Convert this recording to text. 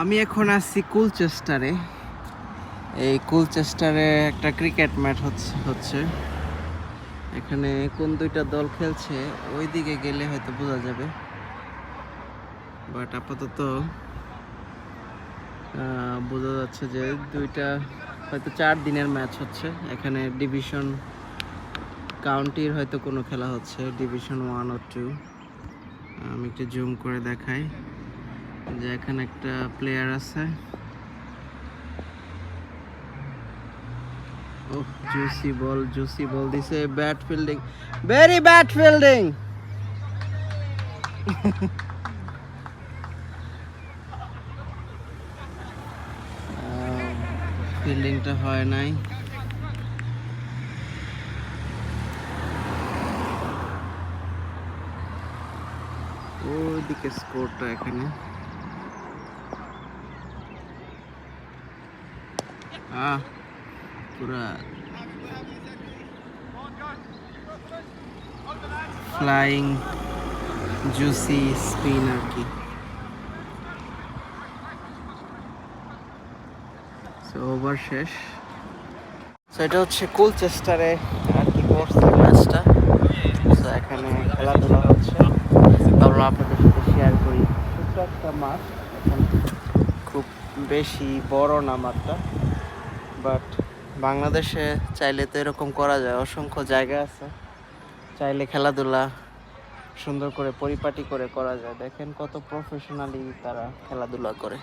আমি এখন আসছি কুলচেস্টারে। এই কুলচেস্টারে একটা ক্রিকেট ম্যাচ হচ্ছে হচ্ছে। এখানে কোন দুইটা দল খেলছে ওই দিকে গেলে হয়তো বোঝা যাবে। বাট আপাতত বোঝা যাচ্ছে যে দুইটা হয়তো চার দিনের ম্যাচ হচ্ছে। এখানে ডিভিশন কাউন্টির হয়তো কোনো খেলা হচ্ছে, ডিভিশন ওয়ান ও টু। আমি একটু জুম করে দেখাই। যে এখানে একটা প্লেয়ার আছে। ওহ জুসি বল জুসি বল দিছে। Bat fielding very bat fielding ফিল্ডিংটা হয় নাই। ওইদিকে স্কোরটা এখানে। আহ পুরা ফ্লাইং জুসি স্পিন আর কি ওভার শেষ। সো এটা হচ্ছে কুলচেস্টারে আর কি করছে ম্যাচটা সো এখানে খেলাধুলা হচ্ছে। তারপর আপনাদের সাথে শেয়ার করি। ছোট্ট একটা মাঠ। খুব বেশি বড় না মাঠটা। বাট বাংলাদেশে চাইলে তো এরকম করা যায়। অসংখ্য জায়গা আছে। চাইলে খেলাধুলা সুন্দর করে পরিপাটি করে করা যায়। দেখেন কত প্রফেশনালি তারা খেলাধুলা করে।